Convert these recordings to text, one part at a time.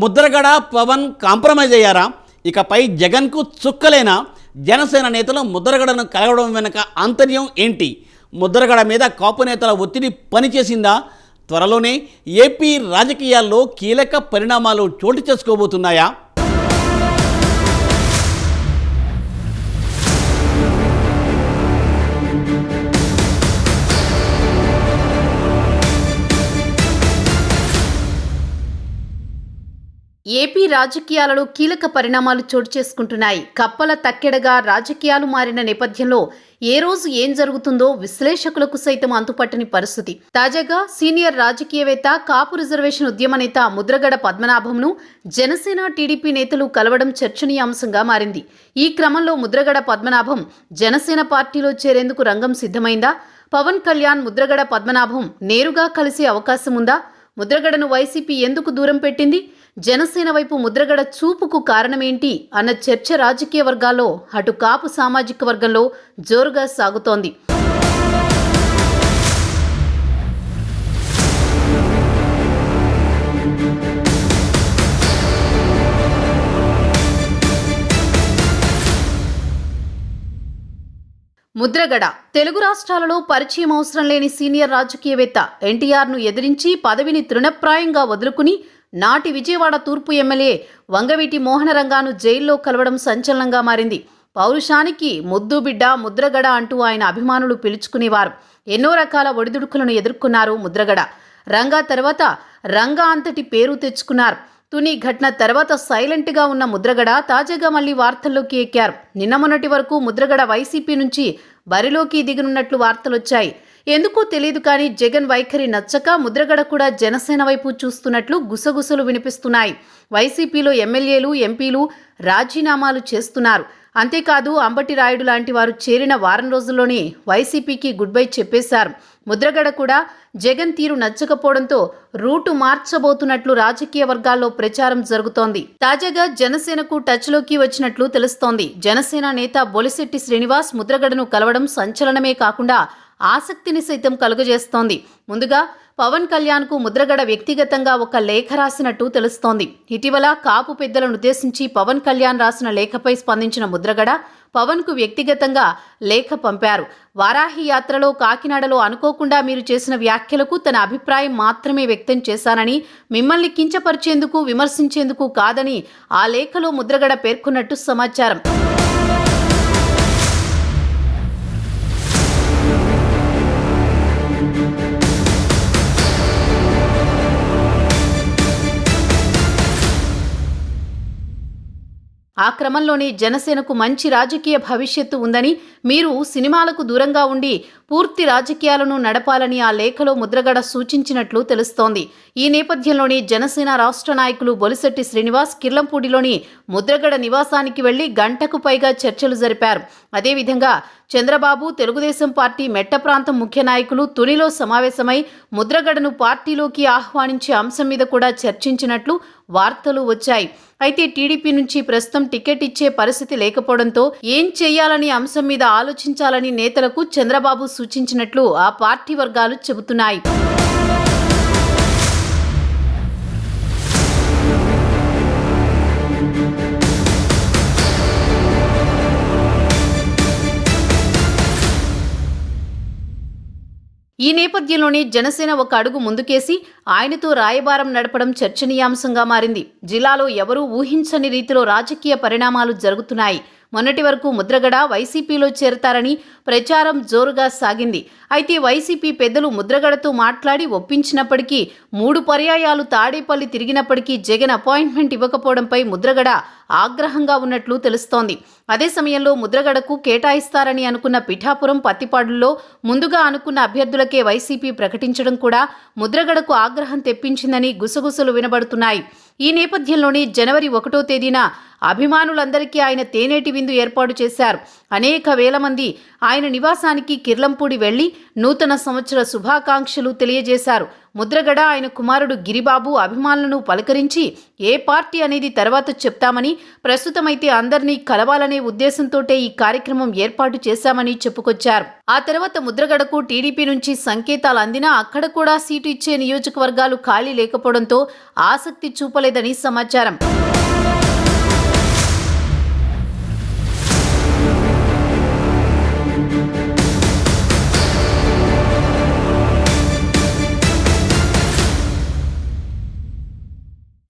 Mudragada Pawan compromise అయ్యారా? ఇకపై జగన్కు చుక్కలేనా? జనసేన నేతలు ముద్రగడను కలగడం వెనుక ఆంతర్యం ఏంటి? ముద్రగడ మీద కాపు నేతల ఒత్తిడి పనిచేసిందా? త్వరలోనే ఏపీ రాజకీయాల్లో కీలక పరిణామాలు చోటు చేసుకోబోతున్నాయా? ఏపీ రాజకీయాలలో కీలక పరిణామాలు చోటు చేసుకుంటున్నాయి. కప్పల తక్కెడగా రాజకీయాలు మారిన నేపథ్యంలో ఏ రోజు ఏం జరుగుతుందో విశ్లేషకులకు సైతం అంతుపట్టని పరిస్థితి. తాజాగా సీనియర్ రాజకీయవేత్త కాపు రిజర్వేషన్ ఉద్యమ నేత ముద్రగడ పద్మనాభంను జనసేన టీడీపీ నేతలు కలవడం చర్చనీయాంశంగా మారింది. ఈ క్రమంలో ముద్రగడ పద్మనాభం జనసేన పార్టీలో చేరేందుకు రంగం సిద్ధమైందా? పవన్ కళ్యాణ్ ముద్రగడ పద్మనాభం నేరుగా కలిసే అవకాశం ఉందా ముద్రగడను వైసీపీ ఎందుకు దూరం పెట్టింది? జనసేన వైపు ముద్రగడ చూపుకు కారణమేంటి అన్న చర్చ రాజకీయ వర్గాల్లో అటు కాపు సామాజిక వర్గంలో జోరుగా సాగుతోంది. ముద్రగడ తెలుగు రాష్ట్రాలలో పరిచయం అవసరం లేని సీనియర్ రాజకీయవేత్త ఎన్టీఆర్ను ఎదిరించి పదవిని తృణప్రాయంగా వదులుకుని నాటి విజయవాడ తూర్పు ఎమ్మెల్యే వంగవీటి మోహనరంగాను జైల్లో కలవడం సంచలనంగా మారింది. పౌరుషానికి ముద్దు బిడ్డ ముద్రగడ అంటూ ఆయన అభిమానులు పిలుచుకునేవారు. ఎన్నో రకాల ఒడిదుడుకులను ఎదుర్కొన్నారు ముద్రగడ. రంగా తర్వాత రంగా అంతటి పేరు తెచ్చుకున్నారు. తుని ఘటన తర్వాత సైలెంట్గా ఉన్న ముద్రగడ తాజాగా మళ్ళీ వార్తల్లోకి ఎక్కారు. నిన్న మొన్నటి వరకు ముద్రగడ వైసీపీ నుంచి బరిలోకి దిగనున్నట్లు వార్తలొచ్చాయి. ఎందుకో తెలియదు కానీ జగన్ వైఖరి నచ్చక ముద్రగడ కూడా జనసేన వైపు చూస్తున్నట్లు గుసగుసలు వినిపిస్తున్నాయి. వైసీపీలో ఎమ్మెల్యేలు ఎంపీలు రాజీనామాలు చేస్తున్నారు. అంతేకాదు అంబటి రాయుడు లాంటి వారు చేరిన వారం రోజుల్లోనే వైసీపీకి గుడ్ బై చెప్పేశారు. ముద్రగడ కూడా జగన్ తీరు నచ్చకపోవడంతో రూటు మార్చబోతున్నట్లు రాజకీయ వర్గాల్లో ప్రచారం జరుగుతోంది. తాజాగా జనసేనకు టచ్లోకి వచ్చినట్లు తెలుస్తోంది. జనసేన నేత బొలిశెట్టి శ్రీనివాస్ ముద్రగడను కలవడం సంచలనమే కాకుండా ఆసక్తిని సైతం కలుగజేస్తోంది. ముందుగా పవన్ కళ్యాణ్కు ముద్రగడ వ్యక్తిగతంగా ఒక లేఖ రాసినట్టు తెలుస్తోంది. ఇటీవల కాపు పెద్దలను ఉద్దేశించి పవన్ కళ్యాణ్ రాసిన లేఖపై స్పందించిన ముద్రగడ పవన్కు వ్యక్తిగతంగా లేఖ పంపారు. వారాహి యాత్రలో కాకినాడలో అనుకోకుండా మీరు చేసిన వ్యాఖ్యలకు తన అభిప్రాయం మాత్రమే వ్యక్తం చేశానని మిమ్మల్ని కించపరిచేందుకు విమర్శించేందుకు కాదని ఆ లేఖలో ముద్రగడ పేర్కొన్నట్టు సమాచారం. ఆ క్రమంలోనే జనసేనకు మంచి రాజకీయ భవిష్యత్తు ఉందని మీరు సినిమాలకు దూరంగా ఉండి పూర్తి రాజకీయాలను నడపాలని ఆ లేఖలో ముద్రగడ సూచించినట్లు తెలుస్తోంది. ఈ నేపథ్యంలోనే జనసేన రాష్ట్ర నాయకులు బొలిశెట్టి శ్రీనివాస్ కిర్లంపూడిలోని ముద్రగడ నివాసానికి వెళ్ళి గంటకు పైగా చర్చలు జరిపారు. అదేవిధంగా చంద్రబాబు తెలుగుదేశం పార్టీ మెట్ట ప్రాంతం ముఖ్య నాయకులు తునిలో సమావేశమై ముద్రగడను పార్టీలోకి ఆహ్వానించే అంశం మీద కూడా చర్చించినట్లు వార్తలు వచ్చాయి. అయితే టీడీపీ నుంచి ప్రస్తుతం టికెట్ ఇచ్చే పరిస్థితి లేకపోవడంతో ఏం చేయాలనే అంశం మీద ఆలోచించాలని నేతలకు చంద్రబాబు సూచించినట్లు ఆ పార్టీ వర్గాలు చెబుతున్నాయి. ఈ నేపథ్యంలోనే జనసేన ఒక అడుగు ముందుకేసి ఆయనతో రాయబారం నడపడం చర్చనీయాంశంగా మారింది. జిల్లాలో ఎవరూ ఊహించని రీతిలో రాజకీయ పరిణామాలు జరుగుతున్నాయి. మొన్నటి వరకు ముద్రగడ వైసీపీలో చేరతారని ప్రచారం జోరుగా సాగింది. అయితే వైసీపీ పెద్దలు ముద్రగడతో మాట్లాడి ఒప్పించినప్పటికీ మూడు పర్యాయాలు తాడేపల్లి తిరిగినప్పటికీ జగన్ అపాయింట్మెంట్ ఇవ్వకపోవడంపై ముద్రగడ ఆగ్రహంగా ఉన్నట్లు తెలుస్తోంది. అదే సమయంలో ముద్రగడకు కేటాయిస్తారని అనుకున్న పిఠాపురం పత్తిపాడుల్లో ముందుగా అనుకున్న అభ్యర్థులకే వైసీపీ ప్రకటించడం కూడా ముద్రగడకు ఆగ్రహం తెప్పించిందని గుసగుసలు వినబడుతున్నాయి. ఈ నేపథ్యంలోనే జనవరి ఒకటో తేదీన అభిమానులందరికీ ఆయన తేనేటి విందు ఏర్పాటు చేశారు. అనేక వేల మంది ఆయన నివాసానికి కిర్లంపూడి వెళ్ళి నూతన సంవత్సర శుభాకాంక్షలు తెలియజేశారు. ముద్రగడ ఆయన కుమారుడు గిరిబాబు అభిమానులను పలకరించి ఏ పార్టీ అనేది తర్వాత చెప్తామని ప్రస్తుతమైతే అందరినీ కలవాలనే ఉద్దేశంతోటే ఈ కార్యక్రమం ఏర్పాటు చేశామని చెప్పుకొచ్చారు. ఆ తర్వాత ముద్రగడకు టీడీపీ నుంచి సంకేతాలు అందినా అక్కడ కూడా సీటు ఇచ్చే నియోజకవర్గాలు ఖాళీ లేకపోవడంతో ఆసక్తి చూపలేదని సమాచారం.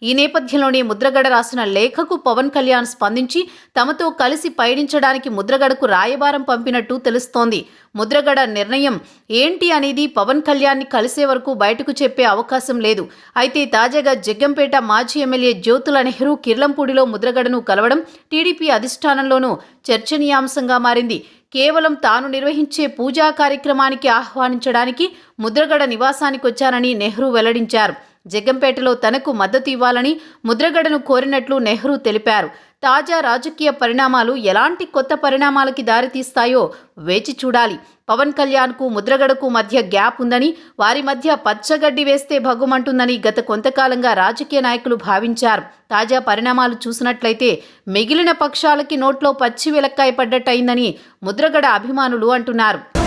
ఈ నేపథ్యంలోనే ముద్రగడ రాసిన లేఖకు పవన్ కళ్యాణ్ స్పందించి తమతో కలిసి పయనించడానికి ముద్రగడకు రాయబారం పంపినట్టు తెలుస్తోంది. ముద్రగడ నిర్ణయం ఏంటి అనేది పవన్ కళ్యాణ్ని కలిసే వరకు బయటకు చెప్పే అవకాశం లేదు. అయితే తాజాగా జగ్గంపేట మాజీ ఎమ్మెల్యే జ్యోతుల నెహ్రూ కిర్లంపూడిలో ముద్రగడను కలవడం టీడీపీ అధిష్టానంలోనూ చర్చనీయాంశంగా మారింది. కేవలం తాను నిర్వహించే పూజా కార్యక్రమానికి ఆహ్వానించడానికి ముద్రగడ నివాసానికి వచ్చారని నెహ్రూ వెల్లడించారు. జగ్గంపేటలో తనకు మద్దతు ఇవ్వాలని ముద్రగడను కోరినట్లు నెహ్రూ తెలిపారు. తాజా రాజకీయ పరిణామాలు ఎలాంటి కొత్త పరిణామాలకి దారితీస్తాయో వేచి చూడాలి. పవన్ కళ్యాణ్కు ముద్రగడకు మధ్య గ్యాప్ ఉందని వారి మధ్య పచ్చగడ్డి వేస్తే భగ్గుమంటుందని గత కొంతకాలంగా రాజకీయ నాయకులు భావించారు. తాజా పరిణామాలు చూసినట్లయితే మిగిలిన పక్షాలకి నోట్లో పచ్చి వెలక్కాయ పడ్డట్టయిందని ముద్రగడ అభిమానులు అంటున్నారు.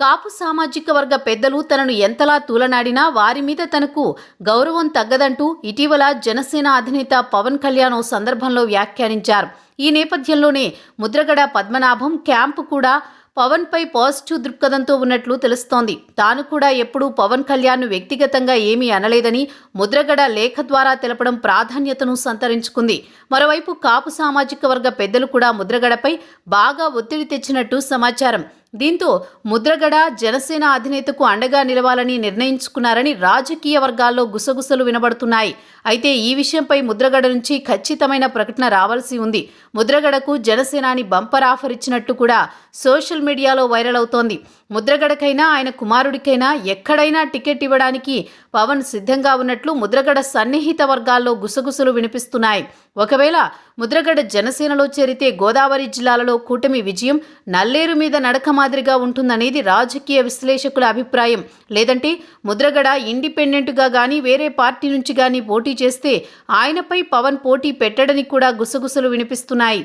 కాపు సామాజిక వర్గ పెద్దలు తనను ఎంతలా తూలనాడినా వారి మీద తనకు గౌరవం తగ్గదంటూ ఇటీవల జనసేన అధినేత పవన్ కళ్యాణ్ ఓ సందర్భంలో వ్యాఖ్యానించారు. ఈ నేపథ్యంలోనే ముద్రగడ పద్మనాభం క్యాంపు కూడా పవన్ పై పాజిటివ్ దృక్పథంతో ఉన్నట్లు తెలుస్తోంది. తాను కూడా ఎప్పుడూ పవన్ కళ్యాణ్ వ్యక్తిగతంగా ఏమీ అనలేదని ముద్రగడ లేఖ ద్వారా తెలపడం ప్రాధాన్యతను సంతరించుకుంది. మరోవైపు కాపు సామాజిక వర్గ పెద్దలు కూడా ముద్రగడపై బాగా ఒత్తిడి తెచ్చినట్టు సమాచారం. దీంతో ముద్రగడ జనసేన అధినేతకు అండగా నిలవాలని నిర్ణయించుకున్నారని రాజకీయ వర్గాల్లో గుసగుసలు వినబడుతున్నాయి. అయితే ఈ విషయంపై ముద్రగడ నుంచి ఖచ్చితమైన ప్రకటన రావాల్సి ఉంది. ముద్రగడకు జనసేనాని బంపర్ ఆఫర్ ఇచ్చినట్టు కూడా సోషల్ మీడియాలో వైరల్ అవుతోంది. ముద్రగడకైనా ఆయన కుమారుడికైనా ఎక్కడైనా టికెట్ ఇవ్వడానికి పవన్ సిద్ధంగా ఉన్నట్లు ముద్రగడ సన్నిహిత వర్గాల్లో గుసగుసలు వినిపిస్తున్నాయి. ఒకవేళ ముద్రగడ జనసేనలో చేరితే గోదావరి జిల్లాలలో కూటమి విజయం నల్లేరు మీద నడక మాదిరిగా ఉంటుందనేది రాజకీయ విశ్లేషకుల అభిప్రాయం. లేదంటే ముద్రగడ ఇండిపెండెంట్గా కానీ వేరే పార్టీ నుంచి కానీ పోటీ చేస్తే ఆయనపై పవన్ పోటీ పెట్టడని కూడా గుసగుసలు వినిపిస్తున్నాయి.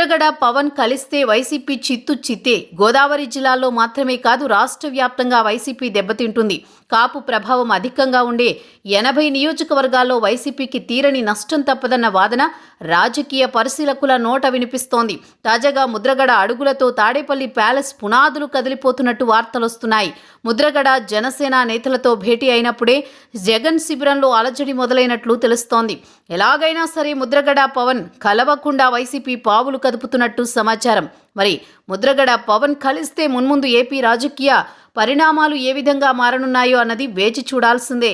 ముద్రగడ పవన్ కలిస్తే వైసీపీ చిత్తు చిత్తే గోదావరి జిల్లాలో మాత్రమే కాదు రాష్ట్ర వ్యాప్తంగా వైసీపీ దెబ్బతింటుంది. కాపు ప్రభావం అధికంగా ఉండే ఎనభై నియోజకవర్గాల్లో వైసీపీకి తీరని నష్టం తప్పదన్న వాదన రాజకీయ పరిశీలకుల నోట వినిపిస్తోంది. తాజాగా ముద్రగడ అడుగులతో తాడేపల్లి ప్యాలెస్ పునాదులు కదిలిపోతున్నట్టు వార్తలొస్తున్నాయి. ముద్రగడ జనసేన నేతలతో భేటీ అయినప్పుడే జగన్ శిబిరంలో అలజడి మొదలైనట్లు తెలుస్తోంది. ఎలాగైనా సరే ముద్రగడ పవన్ కలవకుండా వైసీపీ పావులు కదుపుతున్నట్టు సమాచారం. మరి ముద్రగడ పవన్ కలిస్తే మున్ముందు ఏపీ రాజకీయ పరిణామాలు ఏ విధంగా మారనున్నాయో అన్నది వేచి చూడాల్సిందే.